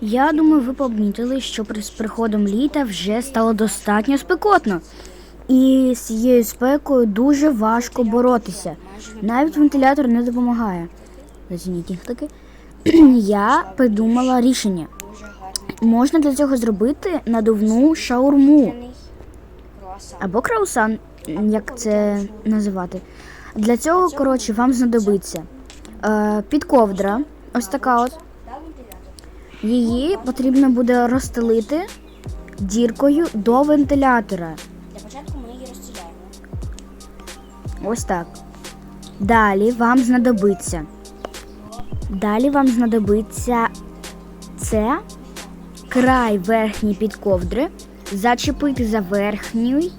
Я думаю, ви помітили, що з приходом літа вже стало достатньо спекотно. І з цією спекою дуже важко боротися. Навіть вентилятор не допомагає. Таки. Я придумала рішення. Можна для цього зробити надувну шаурму або краусан, як це називати. Для цього, коротше, вам знадобиться е, підковдра, ось така от. Її потрібно буде розстелити діркою до вентилятора. Для початку ми її розстріляємо. Ось так. Далі вам знадобиться. Далі вам знадобиться це край верхньої підковдри, зачепити за верхній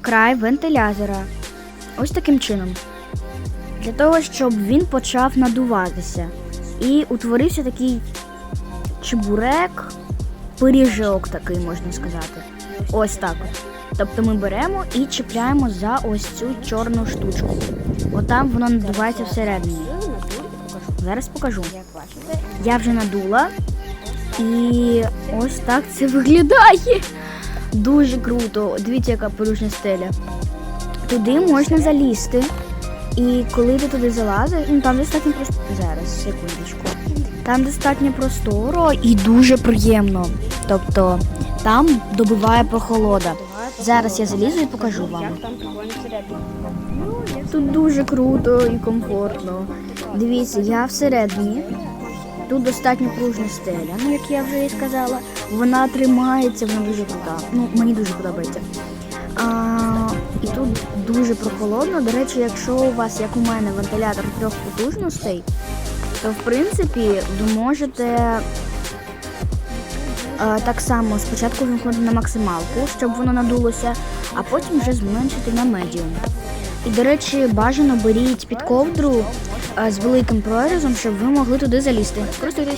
край вентилятора. Ось таким чином. Для того, щоб він почав надуватися. І утворився такий чебурек, пиріжок такий, можна сказати. Ось так. от. Тобто ми беремо і чіпляємо за ось цю чорну штучку. Отам воно надувається всередині. Зараз покажу. Я вже надула. І ось так це виглядає. Дуже круто. Дивіться, яка порушня стеля. Туди можна залізти. І коли ти туди залазиш, ну там достатньо просто. Зараз, секундочку. Там достатньо просторо і дуже приємно. Тобто там добиває прохолода. Зараз я залізу і покажу вам. всередині. Тут дуже круто і комфортно. Дивіться, я всередині. Тут достатньо пружна стеля, ну як я вже і сказала. Вона тримається, вона дуже крута. Ну, мені дуже подобається. А, і тут дуже прохолодно. До речі, якщо у вас, як у мене, вентилятор трьох потужностей, то в принципі ви можете е, так само спочатку вимкнути на максималку, щоб воно надулося, а потім вже зменшити на медіум. І, до речі, бажано беріть під ковдру е, з великим прорізом, щоб ви могли туди залізти. Користуйтесь.